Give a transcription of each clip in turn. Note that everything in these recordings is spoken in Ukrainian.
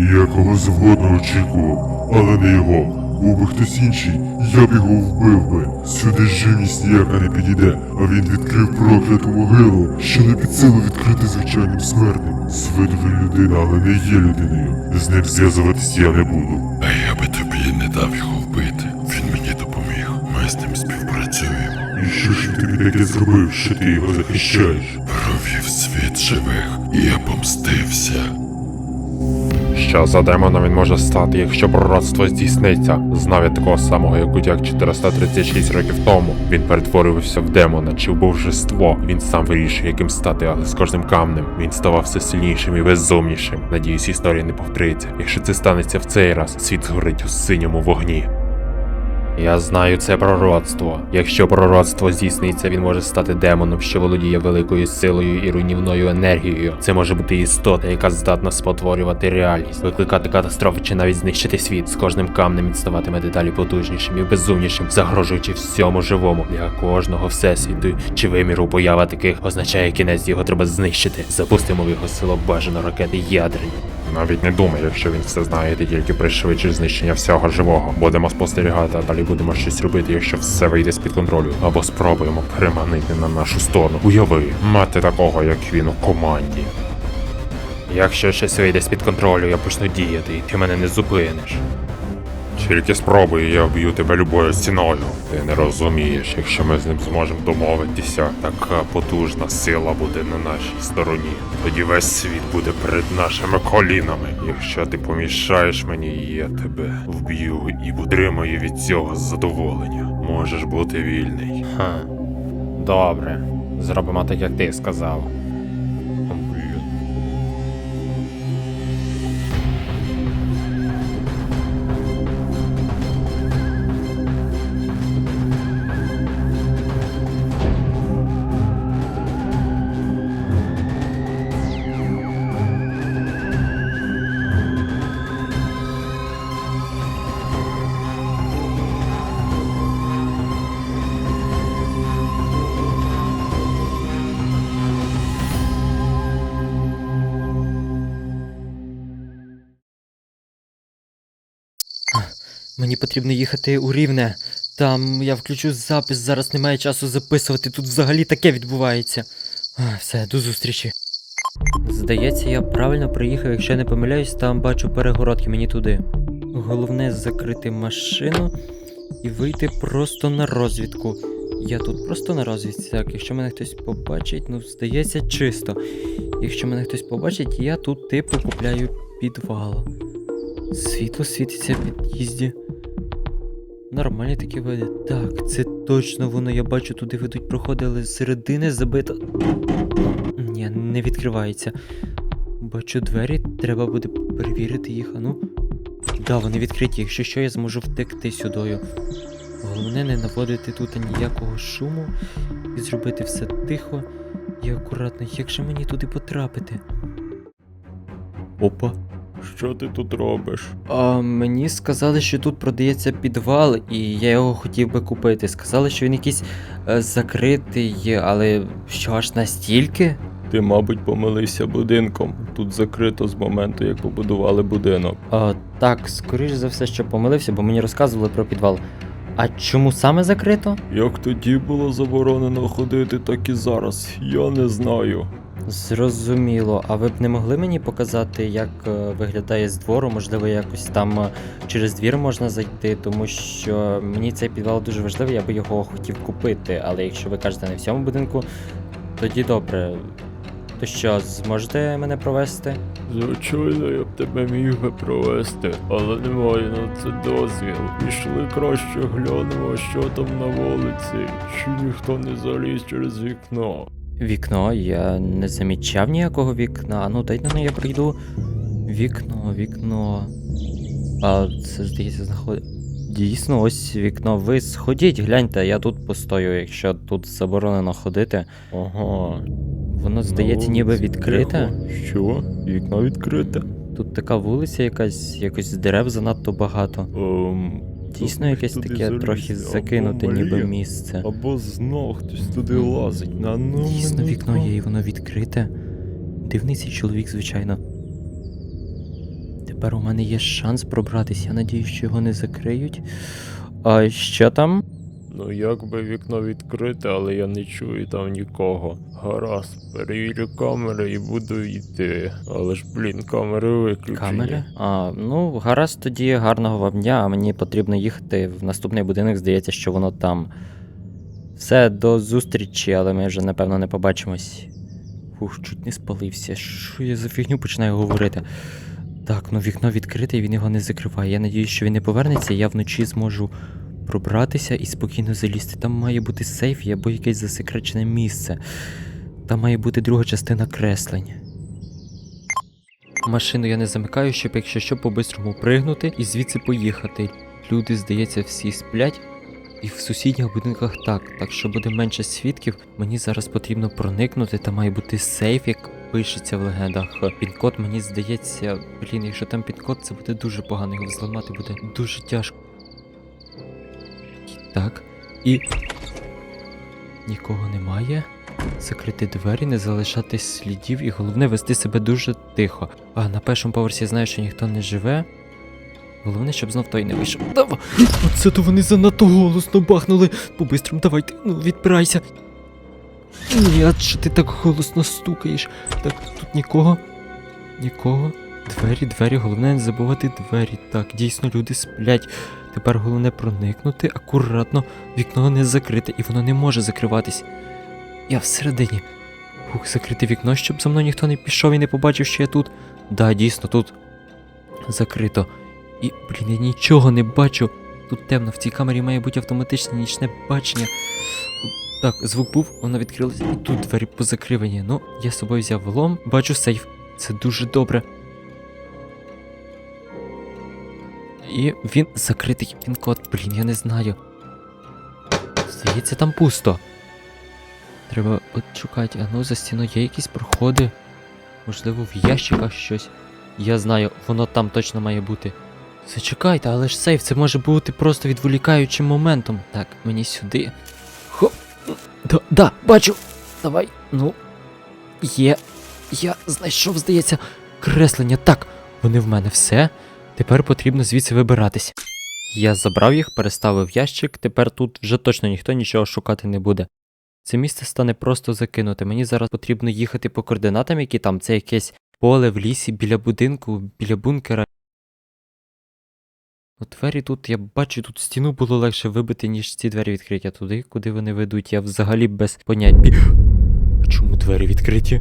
І я кого завгодно очікував, але не його. Був би хтось інший, я б його вбив би. Сюди живність ніяка не підійде, а він відкрив прокляту могилу, що не під силу відкрити звичайним смертним. З виду людина, але не є людиною. З ним зв'язуватись я не буду. А я би тобі не дав його вбити. Він мені допоміг. Ми з ним співпрацюємо. І що ж він тобі таке зробив, що ти його захищаєш? Провів світ живих, і я помстився. Що за демоном він може стати, якщо пророцтво здійсниться? Знав я такого самого, як Гудяк 436 років тому. Він перетворився в демона чи в божество. Він сам вирішує, яким стати, але з кожним камнем він ставав все сильнішим і безумнішим. Надіюсь, історія не повториться. Якщо це станеться в цей раз, світ згорить у синьому вогні. Я знаю це пророцтво. Якщо пророцтво здійсниться, він може стати демоном, що володіє великою силою і руйнівною енергією. Це може бути істота, яка здатна спотворювати реальність, викликати катастрофи чи навіть знищити світ. З кожним камнем він ставатиме дедалі потужнішим і безумнішим, загрожуючи всьому живому для кожного всесвіту чи виміру поява таких означає кінець його треба знищити. Запустимо в його село бажано ракети ядрені. Навіть не думай, якщо він все знає, ти тільки пришвидшиш знищення всього живого. Будемо спостерігати, а далі будемо щось робити, якщо все вийде з-під контролю. Або спробуємо переманити на нашу сторону. Уяви, мати такого, як він у команді. Якщо щось вийде з-під контролю, я почну діяти, і ти мене не зупиниш. Тільки спробуй, я вб'ю тебе любою ціною. Ти не розумієш, якщо ми з ним зможемо домовитися, така потужна сила буде на нашій стороні. Тоді весь світ буде перед нашими колінами. Якщо ти помішаєш мені, я тебе вб'ю і отримаю від цього задоволення. Можеш бути вільний. Ха. Добре. Зробимо так, як ти сказав. Мені потрібно їхати у рівне. Там я включу запис, зараз немає часу записувати. Тут взагалі таке відбувається. Все, до зустрічі. Здається, я правильно приїхав, якщо не помиляюсь, там бачу перегородки мені туди. Головне закрити машину і вийти просто на розвідку. Я тут просто на розвідці, так, якщо мене хтось побачить, ну здається чисто. Якщо мене хтось побачить, я тут типу купляю підвал. Світло світиться в під'їзді. Нормальні такі види. Так, це точно воно, я бачу, туди ведуть проходи, але середини забито. Ні, не відкривається. Бачу двері, треба буде перевірити їх, а ну. Да, вони відкриті, якщо що, я зможу втекти сюдою. Головне не наводити тут ніякого шуму і зробити все тихо і акуратно. Як же мені туди потрапити? Опа. Що ти тут робиш? А, мені сказали, що тут продається підвал, і я його хотів би купити. Сказали, що він якийсь е, закритий, але що аж настільки? Ти, мабуть, помилився будинком. Тут закрито з моменту, як побудували будинок. А, так, скоріш за все, що помилився, бо мені розказували про підвал. А чому саме закрито? Як тоді було заборонено ходити, так і зараз. Я не знаю. Зрозуміло. А ви б не могли мені показати, як е, виглядає з двору? Можливо, якось там е, через двір можна зайти, тому що мені цей підвал дуже важливий, я би його хотів купити. Але якщо ви кажете не в цьому будинку, тоді добре. То що, зможете мене провести? Звичайно, я б тебе міг би провести, але немає на це дозвіл. Пішли краще глянемо, що там на вулиці, чи ніхто не заліз через вікно. Вікно, я не замічав ніякого вікна. Ну, дай на я прийду. Вікно, вікно. А це, здається, знаходить. Дійсно, ось вікно. Ви сходіть, гляньте, я тут постою, якщо тут заборонено ходити. Ага. Воно, здається, ніби відкрите. Що? Вікно відкрите? Тут така вулиця якась, якось дерев занадто багато. Ем, Дійсно, якесь туди таке заліз, трохи або закинуте ніби Марія, місце. Або знов хтось туди лазить. На ну Дійсно, вікно є і воно відкрите. Дивний цей чоловік, звичайно. Тепер у мене є шанс пробратися. Я надію, що його не закриють. А що там? Ну якби вікно відкрите, але я не чую там нікого. Гаразд, перевірю камери і буду йти. Але ж, блін, камери виключені. Камери? А, ну, гаразд тоді гарного вам дня, а мені потрібно їхати в наступний будинок, здається, що воно там. Все, до зустрічі, але ми вже напевно не побачимось. Фух, чуть не спалився. Що я за фігню починаю говорити? Так, ну вікно відкрите, і він його не закриває. Я надіюсь, що він не повернеться, і я вночі зможу пробратися і спокійно залізти. Там має бути сейф або якесь засекречене місце. Там має бути друга частина креслень. Машину я не замикаю, щоб якщо що по-бистрому пригнути і звідси поїхати. Люди, здається, всі сплять. І в сусідніх будинках так, так що буде менше свідків, мені зараз потрібно проникнути, та має бути сейф, як пишеться в легендах. Пін-код, мені здається, блін, якщо там пін-код, це буде дуже погано, його зламати буде дуже тяжко. Так, і. Нікого немає. Закрити двері, не залишати слідів і головне вести себе дуже тихо. А на першому поверсі я знаю, що ніхто не живе. Головне, щоб знов той не вийшов. Давай! Оце то вони занадто голосно бахнули. По-бистрому, давайте, ну відпирайся. Ні, що ти так голосно стукаєш? Так, тут нікого. Нікого. Двері, двері, головне не забувати двері. Так, дійсно люди сплять. Тепер головне проникнути, акуратно, вікно не закрите, і воно не може закриватись. Я всередині. Фух, закрити вікно, щоб за мною ніхто не пішов і не побачив, що я тут. Да, дійсно, тут закрито. І, блін, я нічого не бачу. Тут темно, в цій камері має бути автоматичне нічне бачення. Так, звук був, воно відкрилося, і тут двері позакривані. Ну, я з собою взяв лом, бачу сейф. Це дуже добре. І він закритий пін-код. Блін, я не знаю. Здається, там пусто. Треба от шукати, а ну за стіною є якісь проходи. Можливо, в ящиках щось. Я знаю, воно там точно має бути. Зачекайте, але ж сейф, це може бути просто відволікаючим моментом. Так, мені сюди. Хоп. Да, да, бачу. Давай. Ну. Є. Я знайшов, здається, креслення. Так, вони в мене все. Тепер потрібно звідси вибиратись. Я забрав їх, переставив ящик, тепер тут вже точно ніхто нічого шукати не буде. Це місце стане просто закинуте. Мені зараз потрібно їхати по координатам, які там. Це якесь поле в лісі біля будинку, біля бункера. Ну, двері тут, я бачу, тут стіну було легше вибити, ніж ці двері відкриті. А туди, куди вони ведуть, я взагалі без понять. Бі... Чому двері відкриті?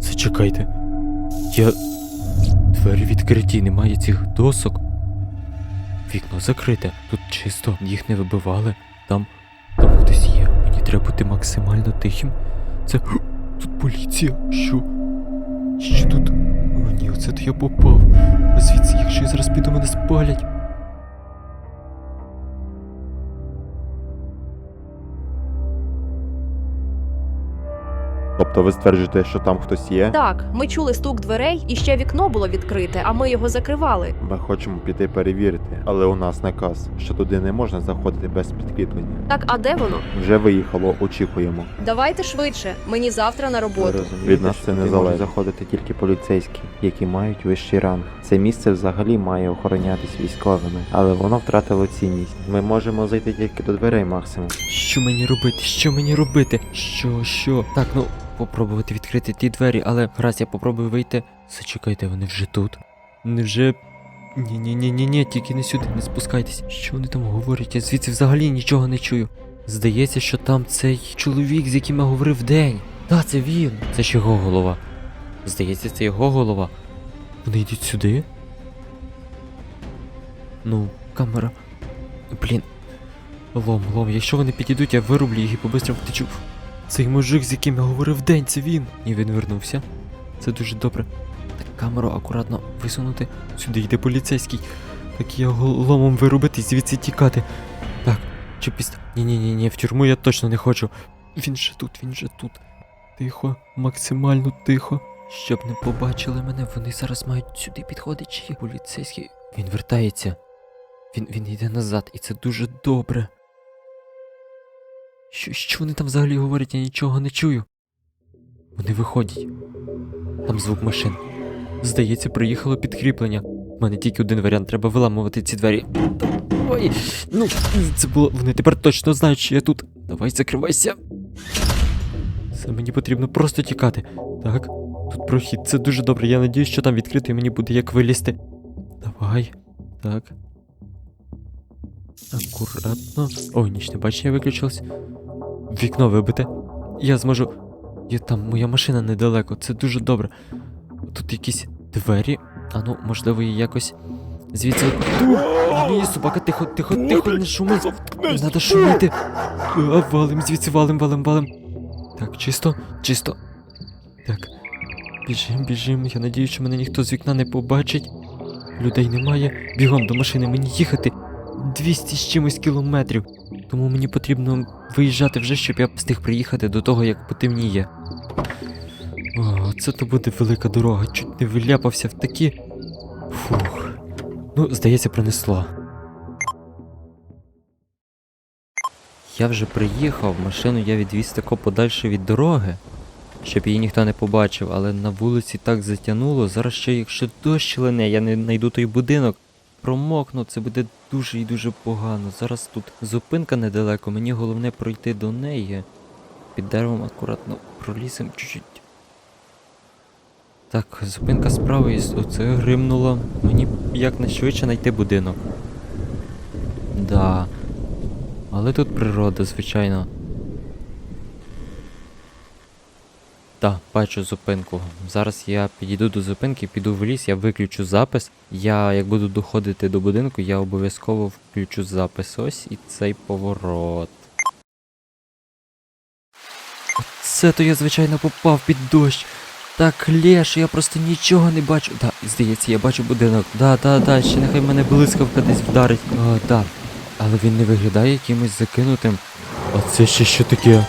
Зачекайте. Я. Двері відкриті, немає цих досок. Вікно закрите. Тут чисто, їх не вибивали. Там. Там хтось є. Мені треба бути максимально тихим. Це. Тут поліція. Що? Що тут? О, ні, оце то я попав. Звідси, якщо я зараз піду, мене спалять. Тобто ви стверджуєте, що там хтось є? Так, ми чули стук дверей, і ще вікно було відкрите, а ми його закривали. Ми хочемо піти перевірити, але у нас наказ, що туди не можна заходити без підкріплення. Так, а де воно? Вже виїхало, очікуємо. Давайте швидше. Мені завтра на роботу. Від нас це не залежить. заходити тільки поліцейські, які мають вищий ранг. Це місце взагалі має охоронятись військовими, але воно втратило цінність. Ми можемо зайти тільки до дверей максимум. Що мені робити? Що мені робити? Що, що? Так, ну, попробувати відкрити ті двері, але раз я попробую вийти. Зачекайте, вони вже тут. Невже. Ні, ні, ні, ні, ні, тільки не сюди, не спускайтесь. Що вони там говорять? Я звідси взагалі нічого не чую. Здається, що там цей чоловік, з яким я говорив вдень. Та, це він. Це ж його голова. Здається, це його голова. Вони йдуть сюди. Ну, камера. Блін, Лом, лом, якщо вони підійдуть, я вирублю їх і побистрому втечу. Цей мужик, з яким я говорив день, це він. І він вернувся. Це дуже добре. Камеру акуратно висунути. Сюди йде поліцейський. Так я ломом вирубити звідси тікати. Так, чи піст. Ні, ні, ні, ні, в тюрму я точно не хочу. Він же тут, він же тут. Тихо, максимально тихо. Щоб не побачили мене, вони зараз мають сюди підходити, чи є поліцейський. Він вертається. Він, він йде назад, і це дуже добре. Що, що вони там взагалі говорять, я нічого не чую. Вони виходять. Там звук машин. Здається, приїхало підкріплення. У мене тільки один варіант, треба виламувати ці двері. Ой, ну, це було. Вони тепер точно знають, що я тут. Давай закривайся. Це мені потрібно просто тікати. Так, тут прохід, це дуже добре. Я надіюсь, що там відкрито і мені буде як вилізти. Давай. Так. Акуратно. Ой, нічне бачення виключилось. Вікно вибите. Я зможу. Є там моя машина недалеко, це дуже добре. Тут якісь двері. А ну, можливо, її якось. Звідси. Ні, собака, тихо, тихо, тихо, не шуми. Не Надо шуміти. А, валим, звідси валим, валим, валим. Так, чисто, чисто. Так. Біжим, біжим. Я надію, що мене ніхто з вікна не побачить. Людей немає. Бігом до машини, мені їхати. 200 з чимось кілометрів. Тому мені потрібно виїжджати вже, щоб я встиг приїхати до того, як потемніє. О, це то буде велика дорога. Чуть не виляпався в такі. Фух. Ну, здається, принесло. Я вже приїхав, машину я відвіз тако подальше від дороги, щоб її ніхто не побачив, але на вулиці так затягнуло. Зараз ще, якщо дощ лине, я не знайду той будинок. Промокну, це буде дуже і дуже погано. Зараз тут зупинка недалеко, мені головне пройти до неї. Під деревом акуратно пролізем чуть-чуть. Так, зупинка справа і оце гримнуло. Мені якнайшвидше знайти будинок. Да. Але тут природа, звичайно. Так, бачу зупинку. Зараз я підійду до зупинки, піду в ліс, я виключу запис. Я, як буду доходити до будинку, я обов'язково включу запис. Ось і цей поворот. Це то я, звичайно, попав під дощ. Так, Лєш, я просто нічого не бачу. Да, здається, я бачу будинок. Да, да, да, ще нехай мене блискавка десь вдарить. О, да. Але він не виглядає якимось закинутим. А це ще що таке?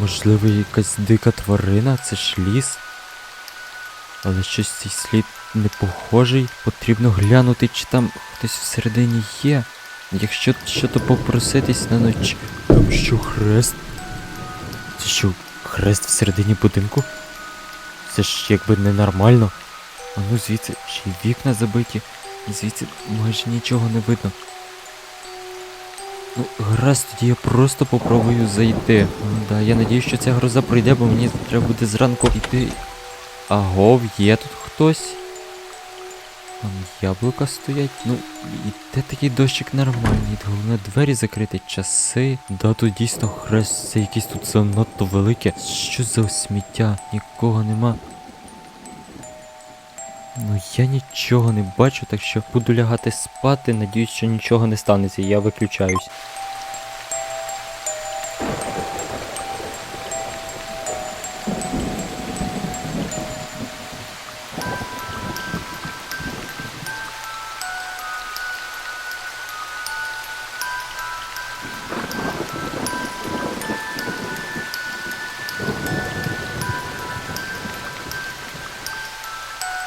Можливо, якась дика тварина, це ж ліс. Але щось цей слід не похожий. Потрібно глянути, чи там хтось всередині є. Якщо що то попроситись на ноч. Там що хрест? Це що, хрест всередині будинку? Це ж якби ненормально. А ну звідси ще й вікна забиті. Звідси майже нічого не видно. Ну, гаразд, тоді я просто попробую зайти. Ну, да, я надіюсь, що ця гроза пройде, бо мені треба буде зранку йти. Агов, є тут хтось. Там яблука стоять. Ну, іде такий дощик нормальний. Головне двері закрити, часи. Да, тут дійсно хрест, це якийсь тут занадто велике. Що за сміття? Нікого нема. Ну я нічого не бачу, так що буду лягати спати. Надіюсь, що нічого не станеться, я виключаюсь.